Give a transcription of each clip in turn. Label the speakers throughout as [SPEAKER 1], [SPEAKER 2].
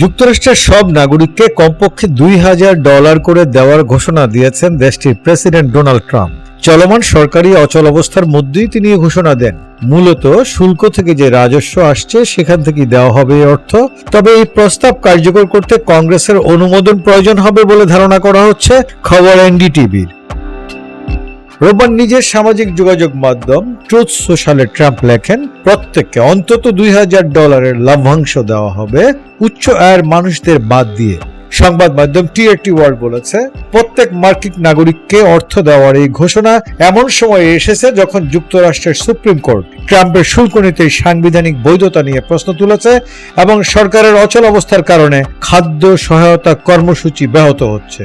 [SPEAKER 1] যুক্তরাষ্ট্রের সব নাগরিককে কমপক্ষে দুই হাজার ডলার করে দেওয়ার ঘোষণা দিয়েছেন দেশটির প্রেসিডেন্ট ডোনাল্ড ট্রাম্প। চলমান সরকারি অচল অবস্থার মধ্যেই তিনি ঘোষণা দেন। মূলত শুল্ক থেকে যে রাজস্ব আসছে, সেখান থেকে দেওয়া হবে এই অর্থ। তবে এই প্রস্তাব কার্যকর করতে কংগ্রেসের অনুমোদন প্রয়োজন হবে বলে ধারণা করা হচ্ছে খবর এনডিটিভির। রোববার নিজের সামাজিক যোগাযোগ মাধ্যম ট্রুথ সোশ্যালে ট্রাম্প লেখেন, প্রত্যেককে অন্তত দুই হাজার ডলারের লভ্যাংশ দেওয়া হবে। উচ্চ আয়ের মানুষদের বাদ দিয়ে সংবাদ মাধ্যম টিআরটি ওয়ার্ল্ড বলেছে, প্রত্যেক মার্কিন নাগরিককে অর্থ দেওয়ার এই ঘোষণা এমন সময়ে এসেছে যখন যুক্তরাষ্ট্রের সুপ্রিম কোর্ট ট্রাম্পের শুল্ক নীতির সাংবিধানিক বৈধতা নিয়ে প্রশ্ন তুলেছে এবং সরকারের অচল অবস্থার কারণে খাদ্য সহায়তা কর্মসূচি ব্যাহত হচ্ছে।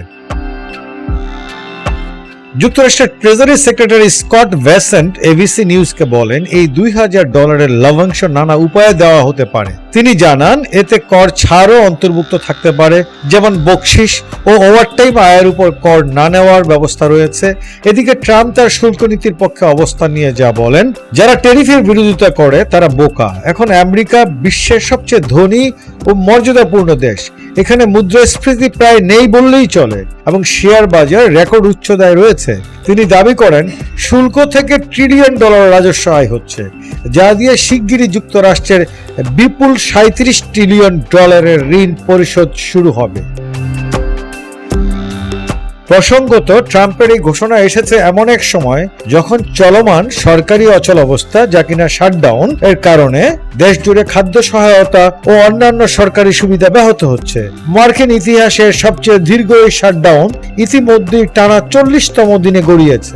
[SPEAKER 1] যুক্তরাষ্ট্রের treasury secretary Scott Bessent ABC নিউজকে বলেন, এই দুই হাজার ডলারের লভ্যাংশ নানা উপায়ে দেওয়া হতে পারে। তিনি জানান, এতে কর ছাড়ও অন্তর্ভুক্ত থাকতে পারে, যেমন বকশিস ও ওভারটাইম আয়ের উপর কর না নেওয়ার ব্যবস্থা রয়েছে। এদিকে ট্রাম্প তার শুল্ক নীতির পক্ষে অবস্থান নিয়ে যা বলেন, যারা টেরিফের বিরোধিতা করে, তারা বোকা। এখন আমেরিকা বিশ্বের সবচেয়ে ধনী ও মর্যাদাপূর্ণ দেশ। এখানে মুদ্রাস্ফীতি প্রায় নেই বললেই চলে এবং শেয়ার বাজার রেকর্ড উচ্চতায় রয়েছে। তিনি দাবি করেন, শুল্ক থেকে ট্রিলিয়ন ডলার রাজস্ব আয় হচ্ছে, যা দিয়ে শিগগিরই যুক্তরাষ্ট্রের বিপুল সাঁত্রিশ ট্রিলিয়ন ডলারের ঋণ পরিশোধ শুরু হবে। প্রসঙ্গত, ট্রাম্পের এই ঘোষণা এসেছে এমন এক সময় যখন চলমান সরকারি অচল অবস্থা যা কিনা শাটডাউন, এর কারণে দেশ জুড়ে খাদ্য সহায়তা ও অন্যান্য সরকারি সুবিধা ব্যাহত হচ্ছে। মার্কিন ইতিহাসের সবচেয়ে দীর্ঘ এই শাটডাউন ইতিমধ্যেই টানা চল্লিশতম দিনে গড়িয়েছে।